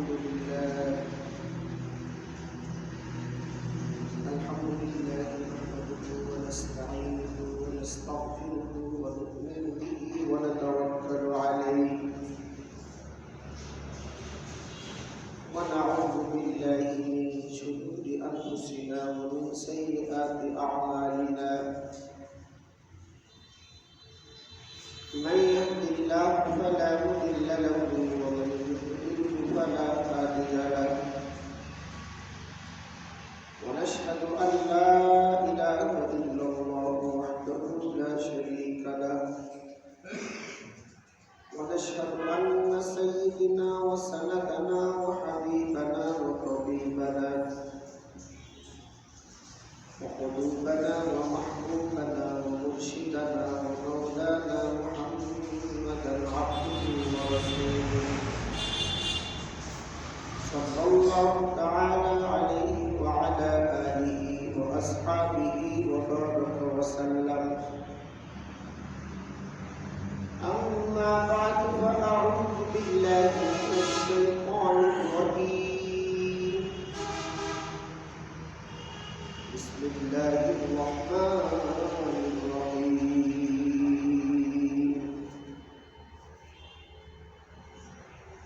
الحمد لله. نحمده ونستعينه ونستغفره ونؤمن به ونتوكل عليه. ونعوذ بالله من شرور أنفسنا ومن سيئات أعمالنا. من يهد الله فلا مضل له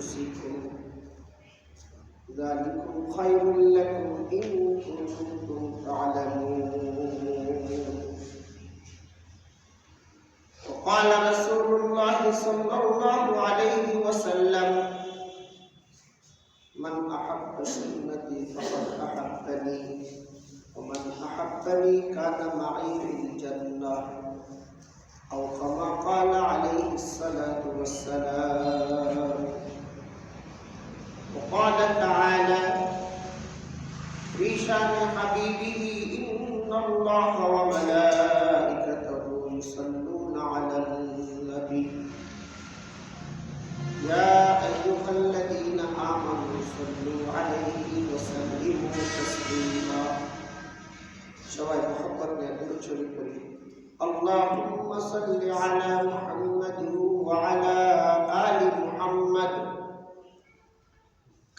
وأنفسكم ذلكم خير لكم إن كنتم تعلمون. وقال رسول الله صلى الله عليه وسلم من أحب سنتي فقد أحبني. ومن أحبني كان معي في الجنة. أو كما قال عليه الصلاة والسلام قال تعالى في شان حبيبه إن الله وملائكته يصلون على النبي. يا أيها الذين آمنوا صلوا عليه وسلموا تسليما. شوائب محبت يا دور چوری اللهم صل على محمد وعلى آل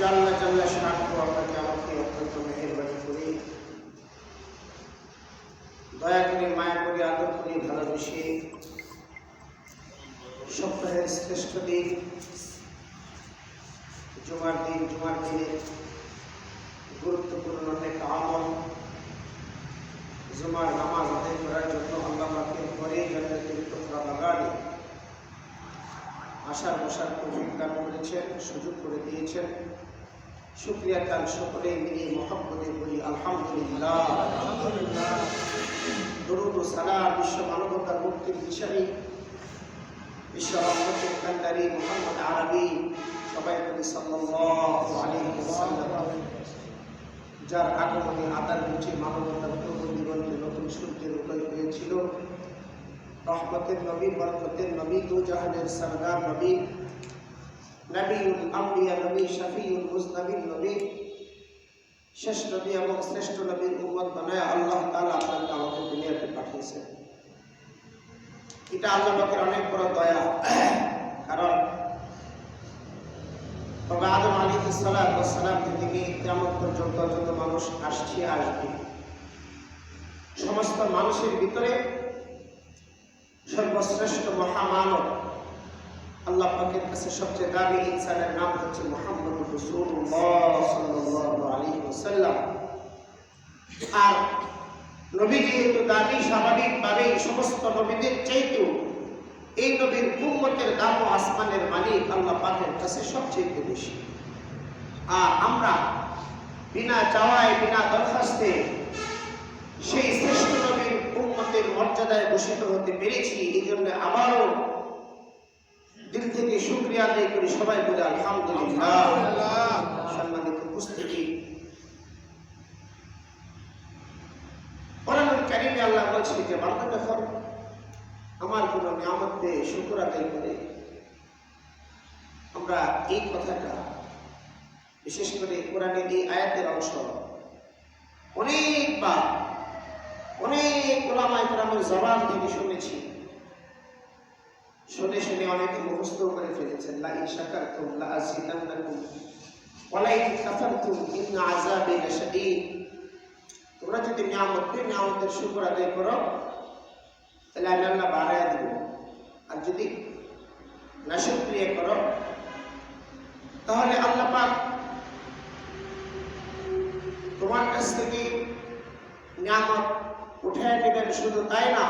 জাল্লা জাল্লা শাহ আপনাকে আমাকে অত্যন্ত মেহেরবানি করে। দয়া করে মায়া করে, আদর করে, ভালোবেসে সপ্তাহের শ্রেষ্ঠ দিন, জুমার দিন, জুমার দিনে গুরুত্বপূর্ণ অনেক আমল। জুমার নামাজ আদায় করার জন্য আল্লাহ পাকের ঘরে জান্নাতের টুকরা বাগানে আসার বসার তৌফিক করেছেন, সুযোগ করে দিয়েছেন। শুক্রিয়া তার সকলে মিলিয়ে মহব্বতে বলি, আলহামদুলিল্লাহ। দরুদ ও সালাম বিশ্ব মানবতার মুক্তির দিশারি বিশ্ব রহমতের কান্দারি মোহাম্মদ আরবি সবাই বলি যার আগমনে আদার মুছে মানবতার পূর্ব দিগন্তে নতুন সূর্যের উদয় হয়েছিল। রহমতের নবী, বরকতের নবী দু জাহানের সরদার নবী নবীউল আম্বিয়া নবী, শফিউল মুজনবীর নবী, শেষ নবী এবং শ্রেষ্ঠ নবীর উম্মত বানায় আল্লাহ তাআলা আপনাকে আমাকে দুনিয়াতে পাঠিয়েছেন। এটা আল্লাহ পাকের অনেক বড় দয়া। কারণ তবে আদম আলী সালাম থেকে কেমন পর্যন্ত যত মানুষ আসছে, আসবে। সমস্ত মানুষের ভিতরে সর্বশ্রেষ্ঠ মহামানব আল্লাহ পাকের কাছে সবচেয়ে দাবি ইনসানের নাম হচ্ছে মোহাম্মদ রসুল্লাহ আলাইহি আর নবী যেহেতু দাবি স্বাভাবিকভাবেই সমস্ত নবীদের চাইতেও এই নবীর উম্মতের দাম আসমানের মালিক আল্লাহ পাকের কাছে সবচেয়ে বেশি। আর আমরা বিনা চাওয়ায়, বিনা দরখাস্তে সেই শ্রেষ্ঠ নবীর উম্মতের মর্যাদায় ভূষিত হতে পেরেছি, এই জন্য আবারও দিল থেকে শুক্রিয়া আদায় করি, সবাই বলে আলহামদুলিল্লাহ। সম্মানিত কোরআনুল কারিমে আল্লাহ বলছে যে, বান্দা যখন আমার কোনো নিয়ামত শুক্র আদায় করে, আমরা এই কথাটা, বিশেষ করে কোরআনের এই আয়াতের অংশ, অনেকবার, অনেক ওলামায় কোরআনের জবান থেকে শুনেছি। শুনে শুনে অনেকে মুখস্থ করে ফেলেছেন, লা ইন শাকারতুম, লা আযীদান্নাকুম, ওয়া লা ইন কাফারতুম, ইন্না আযাবি লাশাদীদ তোমরা যদি নিয়ামত পেয়ে নিয়ামতের শুকর আদায় করো, তাহলে আমি আল্লাহ দিব। আর যদি নাশক্রিয়া করো, তাহলে আল্লাহ পাক তোমার কাছ থেকে নিয়ামত উঠে নেবেন। শুধু তাই না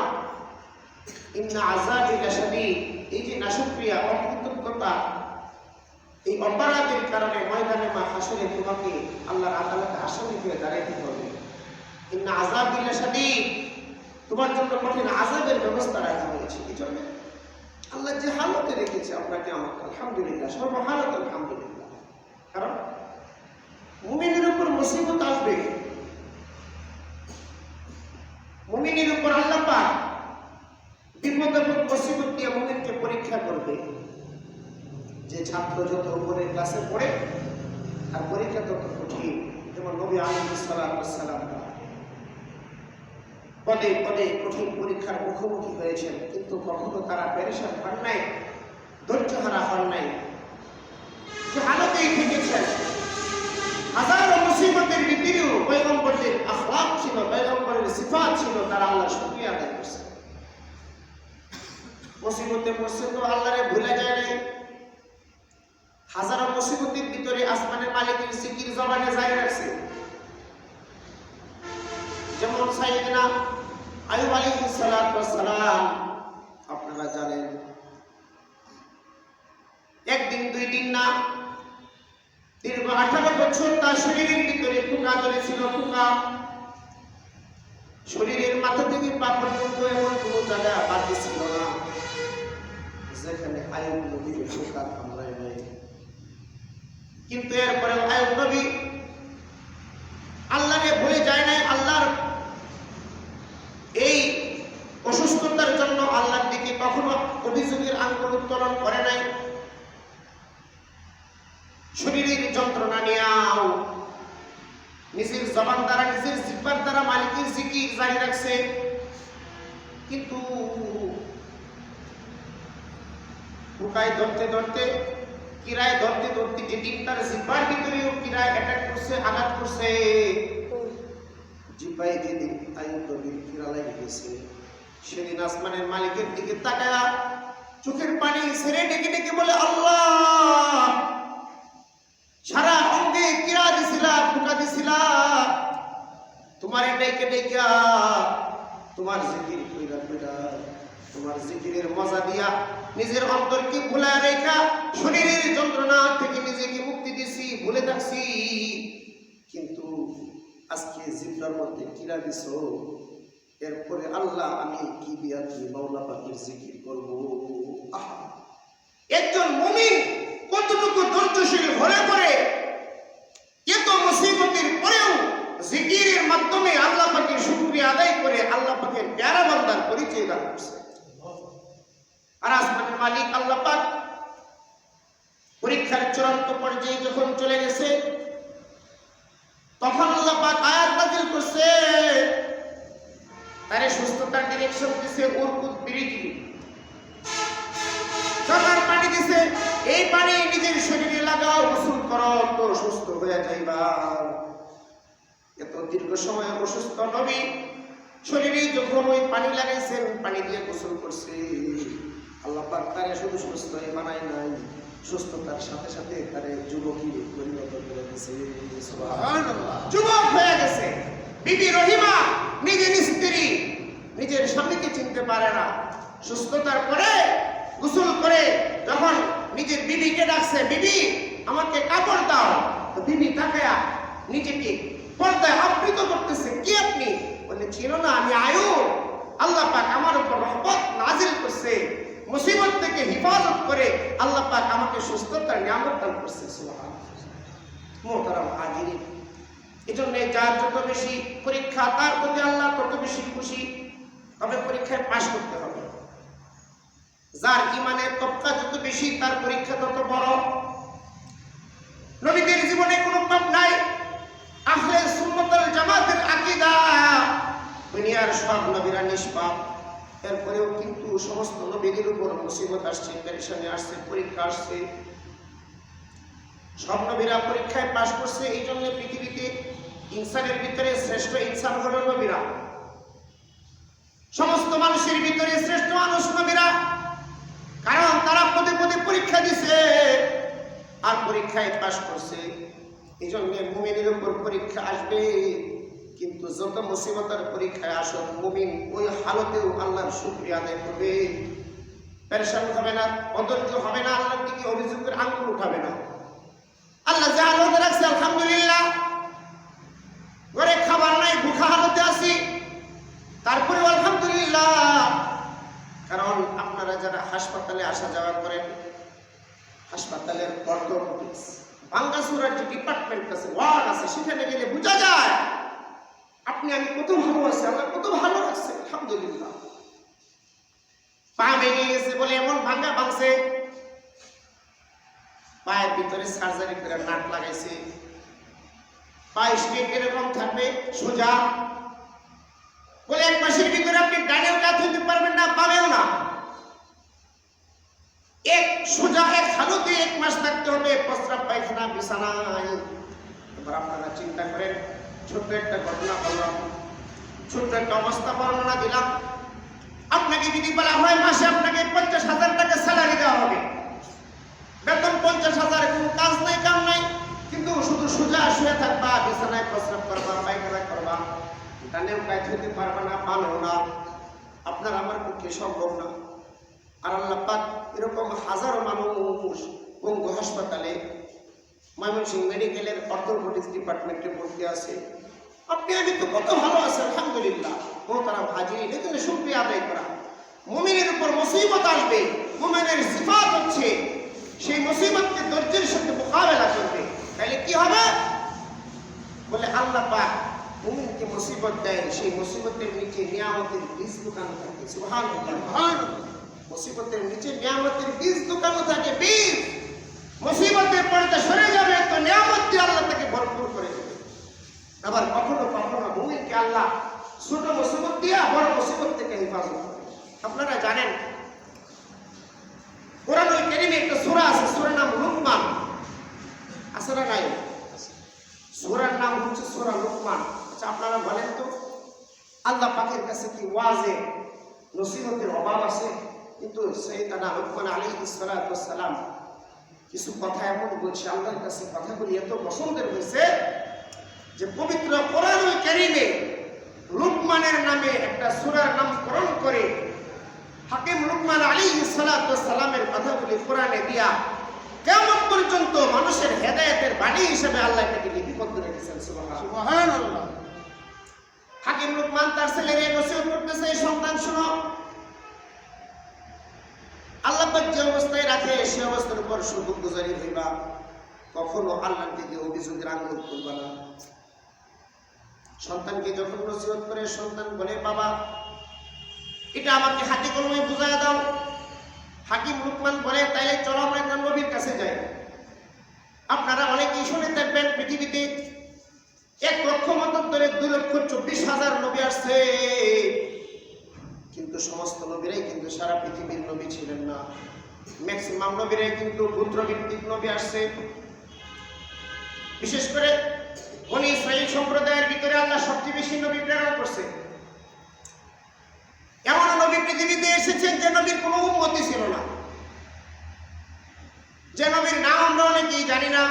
ইন্না আজাবি লাশাদীদ, এই যে নাশক্রিয়া অকৃতজ্ঞতা এই অপরাধের কারণে ময়দানে আল্লাহর আদালতে আসামি হয়ে দাঁড়াইতে হবে। ইন্না তোমার জন্য কঠিন আজাবের ব্যবস্থা রাখা হয়েছে। এই জন্য আল্লাহ যে হালতে রেখেছে আপনাকে আমাকে, আলহামদুলিল্লাহ, সর্বহালত আলহামদুলিল্লাহ। কারণ মুমিনের উপর মুসিবত আসবে। মুমিনের উপর আল্লাহ পাক এবং দিয়ে পরীক্ষা করবে যে ছাত্র যত ক্লাসে পড়ে আর পরীক্ষা তত কঠিন। যেমন নবী সালাম পদে পদে কঠিন পরীক্ষার মুখোমুখি হয়েছেন, কিন্তু কখনো তারা হন নাই ধৈর্য হারা হন নাই। হাজারো মুসিবতের ছিল, পয়গম্বরের সিফাত ছিল, তারা আল্লাহ শুকরিয়া করছে মুসিবতে পড়ছে তো আল্লাহরে ভুলে যায় নাই। হাজারো মুসিবতের ভিতরে আসমানের মালিকের সিকির জবানে জারি রাখছে। যেমন সাইয়েদনা আয়ুব সালাতু সালাম, আপনারা জানেন, একদিন দুই দিন না, দীর্ঘ আঠারো বছর তার শরীরের ভিতরে পোকা ধরেছিল পোকা শরীরের মাথা থেকে পা পর্যন্ত এমন কোনো জায়গা বাকি ছিল না। যেখানে আয়ুব নবীর পোকা কামড়ায় নাই কিন্তু এরপরে আয়ুব নবী আল্লাহরে ভুলে যায় নাই আল্লাহর এই অসুস্থতার জন্য আল্লাহর দিকে কখনো অভিযোগের আঙ্গুল উত্তোলন করে নাই শরীরের যন্ত্রণা নিয়েও নিজের জবান দ্বারা নিজের জিব্বার দ্বারা মালিকের জিকির জারি রাখছে কিন্তু পোকায় ধরতে ধরতে কিরায় ধরতে ধরতে যেদিন তার জিব্বার ভিতরেও কিরায় অ্যাটাক করছে আঘাত করছে জিব্বাই যেদিন আয়ুব নবীর গেছে সেদিন আসমানের মালিকের দিকে তাকায়া চোখের পানি ছেড়ে ডেকে ডেকে বলে, আল্লাহ, সারা অঙ্গে কিরা দিছিলা পোকা দিছিলা? তোমার ডেকে ডেকা তোমার জিকির কইরা কইরা, তোমার জিকিরের মজা দিয়া নিজের অন্তরকে ভুলা রেখা, শরীরের যন্ত্রণা থেকে নিজেকে মুক্তি দিছি, ভুলে থাকছি। কিন্তু আজকে জিব্রার মধ্যে কিরা দিছ? এরপরে আল্লাহ আমি কি দিয়া তুমি মাওলা পাখির জিকির করব। একজন মুমিন কতটুকু ধৈর্যশীল হলে পরে এত মুসিবতের পরেও জিকিরের মাধ্যমে আল্লাহ পাকের শুকরিয়া আদায় করে আল্লাহ পাকের প্যারা বান্দার পরিচয় দান করছে। আর আসমানের মালিক আল্লাহ পাক পরীক্ষার চূড়ান্ত পর্যায়ে যখন চলে গেছে, তখন আল্লাহ পাক আয়াত নাযিল করছে। তারে সুস্থতার ডিরেকশন দিছে উরকুত বিরিজি সবার পানি দিছে, এই পানি নিজের শরীরে লাগাও, গোসল করো তো সুস্থ হয়ে যাইবা। এত দীর্ঘ সময় অসুস্থ নবী শরীরে যখন ওই পানি লাগাইছেন, পানি দিয়ে গোসল করছে। আল্লাহ পাক তারে শুধু সুস্থ বানায় নাই, সুস্থতার সাথে সাথে তারে যুবকী পরিণত করে দিয়েছে। যুবক হয়ে গেছে। বিবি রহিমা নিজের স্ত্রী নিজের স্বামীকে চিনতে পারে না। সুস্থতার পরে গোসল করে যখন নিজের বিবিকে ডাকছে, বিবি, আমাকে কাপড় দাও। তো বিবি তাকায়া নিজেকে পর্দায় আবৃত করতেছে, কি আপনি? বলে, ছিল না, আমি আয়ু আল্লাহ পাক আমার উপর রহমত নাজিল করছে। মুসিবত থেকে হিফাজত করে আল্লাহ পাক আমাকে সুস্থতার নিয়ামত দান করছে। সুবহানাল্লাহ। মোহতারাম হাজিরিন। এজন্য যার যত বেশি পরীক্ষা, তার প্রতি আল্লাহ তত বেশি খুশি। তবে পরীক্ষায় পাশ করতে হবে। যার ইমানের তবকা যত বেশি, তার পরীক্ষা তত বড়। নবীদের জীবনে কোনো পাপ নাই। আহলে সুন্নতুল জামাতের আকীদা। দুনিয়ার সব নবীরা নিষ্পাপ। এরপরেও কিন্তু সমস্ত নবীদের উপর মুসিবত আসছে, পেরেশানি আসছে, পরীক্ষা আসছে। সব নবীরা পরীক্ষায় পাশ করছে। এই জন্য পৃথিবীতে ইনসানের ভিতরে শ্রেষ্ঠ ইনসান হলো নবীরা। সমস্ত মানুষের ভিতরে শ্রেষ্ঠ মানুষ নবীরা। কারণ তারা পদে পদে পরীক্ষা দিছে আর পরীক্ষায় পাশ করছে। এই জন্য মুমিনের উপর পরীক্ষা আসবে। কিন্তু যত মুসিবতের পরীক্ষায় আসো মুমিন ওই হালতেও আল্লাহর শুক্রিয়া আদায় করবে। পেরেশান হবে না, অধৈর্য হবে না, আল্লাহর দিকে অভিযোগের আঙ্গুল উঠাবে না। আল্লাহ যা আলোতে রাখছে, আলহামদুলিল্লাহ। ঘরে খাবার নাই, ভুখা হালতে আছি। তারপরে আলহামদুলিল্লাহ, কারণ আপনারা যারা হাসপাতালে আসা যাওয়া করেন, হাসপাতালের অর্থ অফিস বাঙ্গাসুরার যে ডিপার্টমেন্ট আছে, ওয়ার্ড আছে, সেখানে গেলে বোঝা যায়, আপনি, আমি কত ভালো আছি, আল্লাহ কত ভালো রাখছে আলহামদুলিল্লাহ। পা ভেঙে গেছে বলে এমন ভাঙ্গা ভাঙছে, পায়ের ভিতরে সার্জারি করে নাট লাগাইছে। পায়ে স্টেট এরকম থাকবে? সোজা। বলে এক মাসের ভিতরে আপনি ডানেও কাজ হইতে পারবেন না, পাবেও না। এক সোজা এক হালতে এক মাস থাকতে হবে, প্রস্রাব পায়খানা বিছানায় এবার আপনারা চিন্তা করেন, ছোট্ট একটা ঘটনা বললাম, ছোট্ট একটা অবস্থা বর্ণনা দিলাম। আপনাকে যদি বলা হয় মাসে আপনাকে পঞ্চাশ হাজার টাকা স্যালারি দেওয়া হবে। বেতন পঞ্চাশ হাজার, কোনো কাজ নাই, কাম নাই। শুয়ে থাকবা, বিছানায় প্রস্রাব করবা, পায়খানা করবা ডানেও কাজ হইতে পারবে না পাবেও না। আপনার আমার পক্ষে সম্ভব না। আর আল্লাহ পাক এরকম হাজারো মানুষ পঙ্গু হাসপাতালে ময়মনসিংহ মেডিকেলের অর্থোপেডিক্স ডিপার্টমেন্টে ভর্তি আছে। আপনি আমি তো কত ভালো আছে আলহামদুলিল্লাহ। ও, তারা হাজির এখানে শুক্রিয়া আদায় করা। মুমিনের উপর মুসিবত আসবে, মুমিনের সিফাত হচ্ছে, সেই মুসিবতকে ধৈর্যের সাথে মোকাবেলা করবে। তাহলে কি হবে? বলে আল্লাহ পাক মুমিনকে মুসিবত দেয় সেই মুসিবতের নিচে নিয়ামতের বীজ দোকান থাকে। সুবহানাল্লাহ মুসিবতের নিচে নিয়ামতের বীজ দোকানও থাকে, বীজ। মুসিবতের পর্দা সরে যাবে, তো নিয়ামত দিয়ে আল্লাহ তাকে ভরপুর করে দেবে। আবার কখনো কখনো মুমিনকে আল্লাহ ছোট মুসিবত দিয়া বড় মুসিবত থেকে হেফাজত করে। আপনারা জানেন কোরআন কারিমে একটা সূরা আছে, সুরের নাম লুকমান। না নাই? সূরার নাম হচ্ছে সূরা লুকমান। আচ্ছা আপনারা বলেন তো, আল্লাহ পাকের কাছে কি ওয়াজে নসিহতের অভাব আছে? কিন্তু সেই লুকমান আলাইহিস সালাতু সালাম কিছু কথা এমন বলছে, আল্লাহর কাছে কথাগুলি এত পছন্দের হয়েছে যে পবিত্র কোরআনুল কারীমে লুকমানের নামে একটা সূরার নামকরণ করে হাকিম লুকমান আলী সালামের কথাগুলি কোরআনে দিয়া কেমন পর্যন্ত মানুষের হেদায়েতের হিসেবে আল্লাহ এটাকে লিপিবদ্ধ রেখেছেন সুবহানাল্লাহ। হাকিম লুকমান তার এই নসিহত করতেছে এই সন্তান শুনো। আল্লাহ যে অবস্থায় রাখে সে অবস্থার উপর হইবা। কখনো আল্লাহর দিকে অভিযোগের তুলবা না। সন্তানকে যখন নসিহত করে সন্তান বলে বাবা এটা আমাকে হাতে কলমে বুঝাই দাও। হাকিম লুকমান বলে তাইলে চলো আমরা একটা নবীর কাছে যাই। আপনারা অনেকেই শুনে থাকবেন, পৃথিবীতে এক লক্ষ মতান্তরে দুই লক্ষ চব্বিশ হাজার নবী আসছে। কিন্তু সমস্ত নবীরাই কিন্তু সারা পৃথিবীর নবী ছিলেন না। ম্যাক্সিমাম নবীরাই কিন্তু পুত্রভিত্তিক নবী আসছে। বিশেষ করে বনি ইসরাইল সম্প্রদায়ের ভিতরে আল্লাহ সবচেয়ে বেশি নবী প্রেরণ করছে। এমন নবী পৃথিবীতে এসেছেন যে নবীর কোনো উন্মতি ছিল না। যে নবীর নাম আমরা অনেকেই জানি না।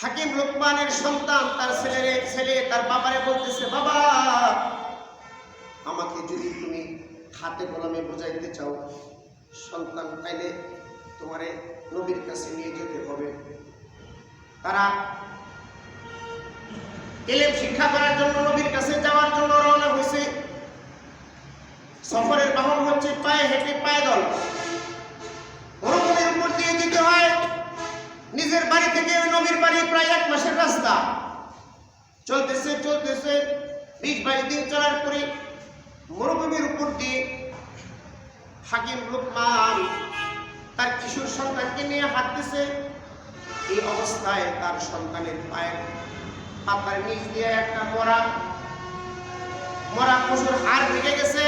হাকিম লোকমানের সন্তান, তার ছেলের ছেলে, তার বাবারে বলতেছে, বাবা, আমাকে যদি তুমি হাতে কলমে বোঝাইতে চাও, সন্তান তাইলে তোমারে নবীর কাছে নিয়ে যেতে হবে। তারা এলেম শিক্ষা করার জন্য, নবীর কাছে যাওয়ার জন্য রওনা হয়েছে সফরের বাহন হচ্ছে পায়ে হেঁটে পায়দল মরুভূমির উপর দিয়ে যেতে হয়। নিজের বাড়ি থেকে নবীর বাড়ি প্রায় এক মাসের রাস্তা। চলতেছে চলতেছে। বিশ বাইশ দিন চলার পরে মরুভূমির উপর দিয়ে হাকিম লোকমান তার কিশোর সন্তানকে নিয়ে হাঁটতেছে। এই অবস্থায় তার সন্তানের পায়ের পাতার নিচ দিয়ে একটা মরা মরা পশুর হাড় ভেঙে গেছে।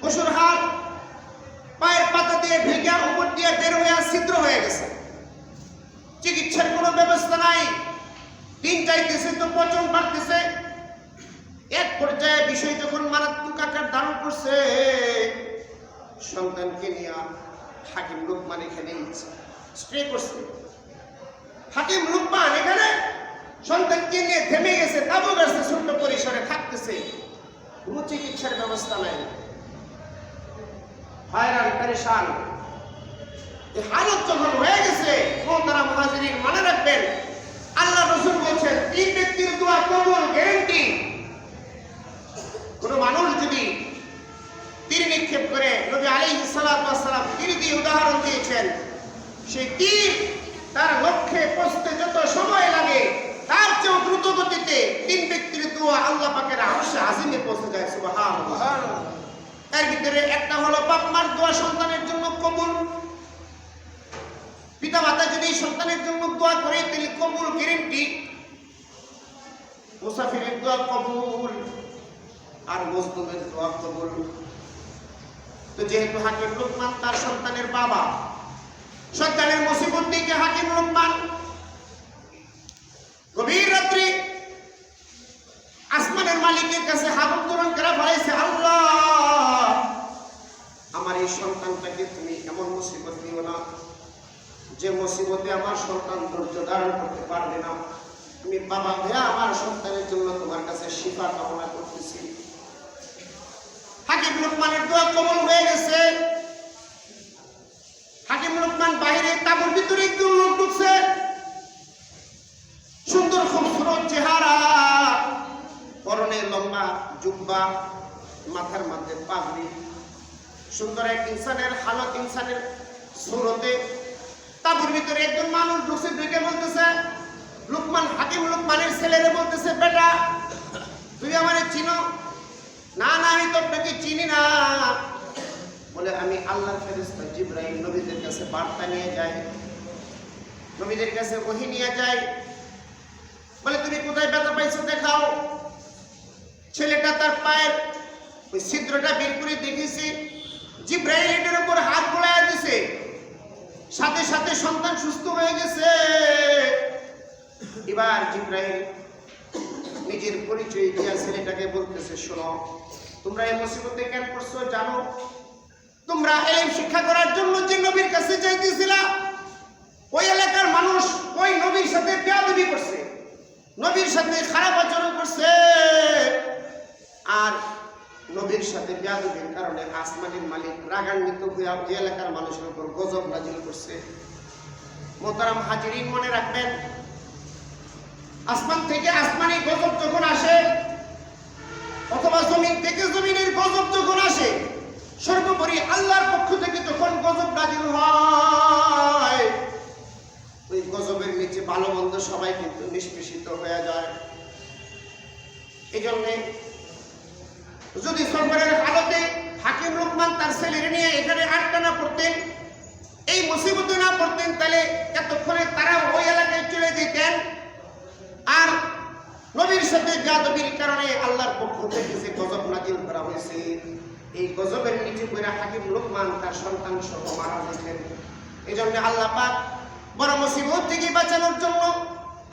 পশুর হাড় পায়ের পাতা দিয়ে ভেঙে উপর দিয়ে বের হয়ে ছিদ্র হয়ে গেছে। চিকিৎসার কোনো ব্যবস্থা নাই। দিন যাইতেছে তো পচন বাড়তেছে। এক পর্যায়ে বিষয় যখন মারাত্মক আকার ধারণ করছে, সন্তানকে নিয়ে হাকিম লোকমান এখানে স্প্রে করছে। হাকিম লোকমান এখানে সন্তানকে নিয়ে থেমে গেছে, তাবু গেছে ছোট্ট পরিসরে থাকতেছে। কোনো চিকিৎসার ব্যবস্থা নাই। হয়রান পরেশান। এই হালত যখন হয়ে গেছে তারা মহাজিরিন মনে রাখবেন, আল্লাহ রসুল বলছেন তিন ব্যক্তির দোয়া কবুল, গ্যারেন্টি। কোন মানুষ যদি তীর নিক্ষেপ করে, নবী ওয়াস সালাম তীর দিয়ে উদাহরণ দিয়েছেন? সেই তীর তার লক্ষ্যে পৌঁছতে যত সময় লাগে, তার চেয়েও দ্রুত গতিতে তিন ব্যক্তির দোয়া আল্লাহ পাকের আরশে আজিমে পৌঁছে যায়, সুবহানাল্লাহ। এর ভিতরে একটা হলো বাপ মার দোয়া সন্তানের জন্য কবুল। পিতা মাতা যদি সন্তানের জন্য দোয়া করে, তাহলে কবুল গ্যারেন্টি মুসাফিরের দোয়া কবুল আর মজদুমের দোয়া কবুল। তো যেহেতু হাকিম লোকমান তার সন্তানের বাবা, সন্তানের মুসিবত দিকে হাকিম লোকমান গভীর রাত্রি আসমানের মালিকের কাছে হাত উত্তোলন করা ফেলাইছে, আল্লাহ! আমার এই সন্তানটাকে তুমি এমন মুসিবত দিও না, যে মুসিবতে আমার সন্তান ধৈর্য ধারণ করতে পারবে না। তুমি বাবা ভাইয়া আমার সন্তানের জন্য তোমার কাছে শিফা কামনা করতেছি। হাকিম লোকমানের দোয়া কবল হয়ে গেছে। হাকিম লোকমান বাইরে তাবুর ভিতরে একটু লোক ঢুকছে। জুব্বা মাথার মধ্যে পাগড়ি। সুন্দর এক ইনসানের হালত ইনসানের সুরতে তাবুর ভিতরে একজন মানুষ ঢুকছে, ঢুকে বলতেছে, লুকমান, হাকিম লুকমানের ছেলেরে বলতেছে, বেটা, তুই আমার চিনো? না না, আমি তো আপনাকে চিনি না। বলে, আমি আল্লাহর ফেরেশতা জিব্রাইল নবীদের কাছে বার্তা নিয়ে যাই। নবীদের কাছে ওহি নিয়ে যাই। বলে, তুমি কোথায় ব্যথা পাইছো দেখাও। ছেলেটা তার পায়ের ওই ছিদ্রটা বের করে দেখেছি, জিব্রাইল এটার উপর হাত বোলায় দিছে। সাথে সাথে সন্তান সুস্থ হয়ে গেছে। এবার জিব্রাইল নিজের পরিচয় দিয়া ছেলেটাকে বলতেছে, শোনো, তোমরা এই মুসিবতে কেন করছ জানো? তোমরা এলেম শিক্ষা করার জন্য যে নবীর কাছে চাইতেছিলা ওই এলাকার মানুষ ওই নবীর সাথে বেয়াদবি করছে, নবীর সাথে খারাপ আচরণ করছে। আর নবীর সাথে বেয়াদবি আসমানের মালিক রাগান্বিত হইয়া ওই এলাকার মানুষের উপর গজব নাজিল করছে। মোতারাম হাজিরিন, মনে রাখবেন, আসমান থেকে আসমানি গজব যখন আসে, অথবা জমিন থেকে জমিনের গজব যখন আসে, সর্বোপরি আল্লাহর পক্ষ থেকে যখন গজব নাজিল হয়, ওই গজবের নিচে ভালো মন্দ সবাই কিন্তু নিষ্পেষিত হয়ে যায়। এই জন্যে যদি সরকারের হালতে হাকিম রহমান তার ছেলের নিয়ে এখানে আটটা না পড়তেন, এই মুসিবতে না পড়তেন, তাহলে এতক্ষণে তারা ওই এলাকায় চলে যেতেন। আর নবীর সাথে যাদবির কারণে আল্লাহর পক্ষ থেকে যে গজব নাজিল করা হয়েছে, এই গজবের নিচে করে হাকিম লোকমান তার সন্তান সহ মারা যেতেন এই জন্য আল্লাহ পাক বড় মুসিবত থেকে বাঁচানোর জন্য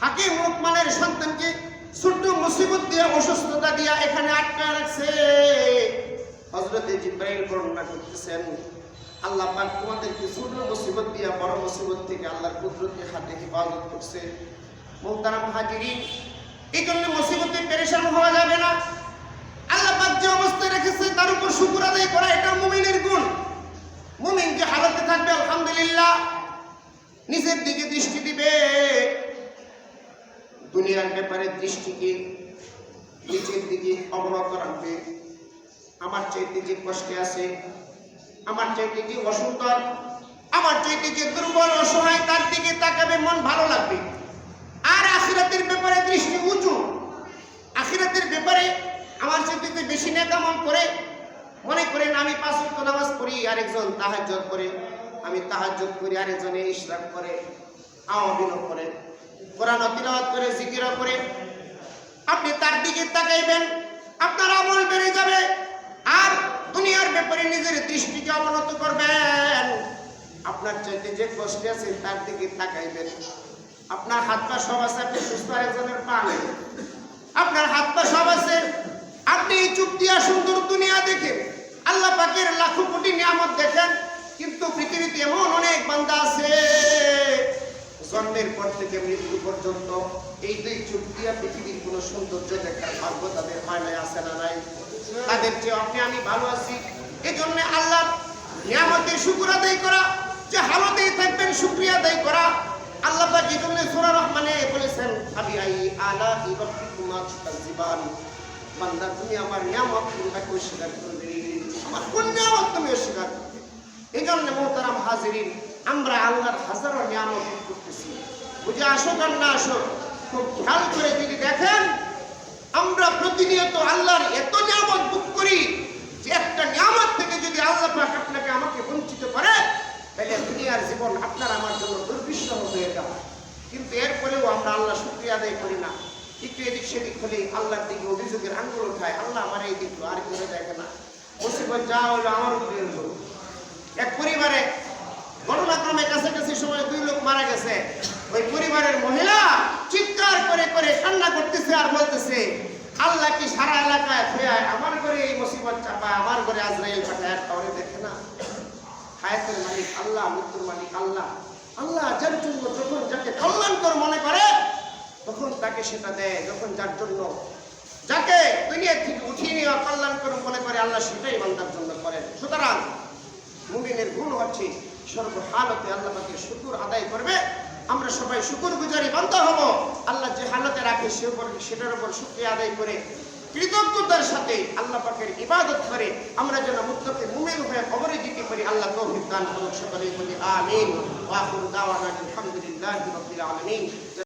হাকিম লোকমানের সন্তানকে ছোট্ট মুসিবত দিয়ে, অসুস্থতা দিয়া এখানে আটকা রাখছে। হজরতে জিব্রাইল বর্ণনা করতেছেন, আল্লাহ পাক তোমাদেরকে ছোট মুসিবত দিয়া, বড় মুসিবত থেকে আল্লাহর কুদরতের হাতে হেফাজত করছে। মোহতারাম হাজিরিন এই জন্য মুসিবতে পেরেশান হওয়া যাবে না। আল্লাহ পাক যে অবস্থায় রেখেছে, তার উপর শুকুর আদায় করা এটা মুমিনের গুণ। মুমিন যে হালতে থাকবে, আলহামদুলিল্লাহ। নিজের দিকে দৃষ্টি দিবে। দুনিয়ার ব্যাপারে দৃষ্টিকে নিজের দিকে অবনত রাখবে। আমার চাইতে যে কষ্টে আছে, আমার চাইতে যে অসুন্দর, আমার চাইতে যে দুর্বল অসহায়, তার দিকে তাকাবে মন ভালো লাগবে। আর আখিরাতের ব্যাপারে দৃষ্টি উঁচু। আখিরাতের ব্যাপারে আমার চাইতে বেশি নেকামন করে, মনে করেন আমি পাঁচ নামাজ পড়ি, আরেকজন তাহাজ্জুদ করে, আমি তাহাজ্জুদ করি, আরেকজনে ইশরাক করে আওয়াবিনও করে। কোরআন তিলাওয়াত করে, জিকির করে। আপনি তার দিকে তাকাইবেন, আপনার আমল বেড়ে যাবে আর দুনিয়ার ব্যাপারে নিজের দৃষ্টিকে অবনত করবেন। আপনার চাইতে যে কষ্টে আছে তার দিকে তাকাইবেন। আপনার হাত পা সব আছে, আপনি সুস্থ আরেকজনের পা নেই। আপনার হাত পা সব আছে, আপনি এই দিয়া সুন্দর দুনিয়া দেখেন। আল্লাহ পাকের লাখো কোটি নিয়ামত দেখেন, কিন্তু পৃথিবীতে এমন অনেক বান্দা আছে। জন্মের পর থেকে মৃত্যু পর্যন্ত এই দুই চুপ দিয়া পৃথিবীর কোনো সৌন্দর্য দেখার ভাগ্য তাদের মায়নায় আছে না নাই। তাদের চেয়ে আপনি আমি ভালো আছি। এই জন্য আল্লাহ নিয়ামতের শুকুর আদায় করা, যে হালতেই থাকবেন, শুক্রিয়া আদায় করা। আল্লাহ পাক এই জন্য সূরা রহমানে বলেছেন আবি আই আলা ইবাকুমা তুকাজিবান। বান্দা, তুমি আমার নিয়ামত কোনটাকে অস্বীকার করবে। আমার কোন নিয়ামত তুমি অস্বীকার করবে? এই জন্য মোহতারাম হাজিরিন আমরা আল্লাহর হাজারো নিয়ামত করতেছি। বুঝে আসুক আর না আসুক, খুব খেয়াল করে যদি দেখেন, আমরা প্রতিনিয়ত আল্লাহর এত নিয়ামত ভোগ করি যে একটা নিয়ামত থেকে যদি আল্লাহ পাক আপনাকে আমাকে বঞ্চিত করে, তাহলে দুনিয়ার জীবন আপনার আমার জন্য দুর্বিষহ হয়ে যাবে। কিন্তু এরপরেও আমরা আল্লাহ শুক্রিয়া আদায় করি না। একটু এদিক সেদিক হলে আল্লাহর দিকে অভিযোগের আঙ্গুল উঠায়, আল্লাহ আমার এই দিক আর করে দেখে না। মুসিবত যা হলো আমার উপরে এক পরিবারে ঘটনাক্রমে কাছাকাছি সময় দুই লোক মারা গেছে। ওই পরিবারের মহিলা চিৎকার করে করে কান্না করতেছে আর বলতেছে, আল্লাহ কি সারা এলাকায় ফেয়ায় আমার ঘরে এই মুসিবত চাপায় আমার ঘরে আজরাইল পাঠায় কাউরে দেখে না? হায়াতের মালিক আল্লাহ, মৃত্যুর মালিক আল্লাহ। আল্লাহ যার জন্য যখন যাকে কল্যাণকর মনে করে, তখন তাকে সেটা দেয়, যখন যার জন্য যাকে দুনিয়া থেকে উঠিয়ে নেওয়া কল্যাণকর মনে করে, আল্লাহ সেটাই বান্দার জন্য করেন। সুতরাং মুমিনের গুণ হচ্ছে সর্বহালতে আল্লাহ পাকে শুকুর আদায় করবে। আমরা সবাই শুকুর গুজারি বন্ধ হব। আল্লাহ যে হালতে রাখে সে উপর সেটার উপর শুক্রিয়া আদায় করে কৃতজ্ঞতার সাথে আল্লাহ পাকের ইবাদত করে আমরা যেন মুক্তকে মুমের হয়ে কবরে দিতে পারি আল্লাহ তৌফিক দান করুন সকলেই বলি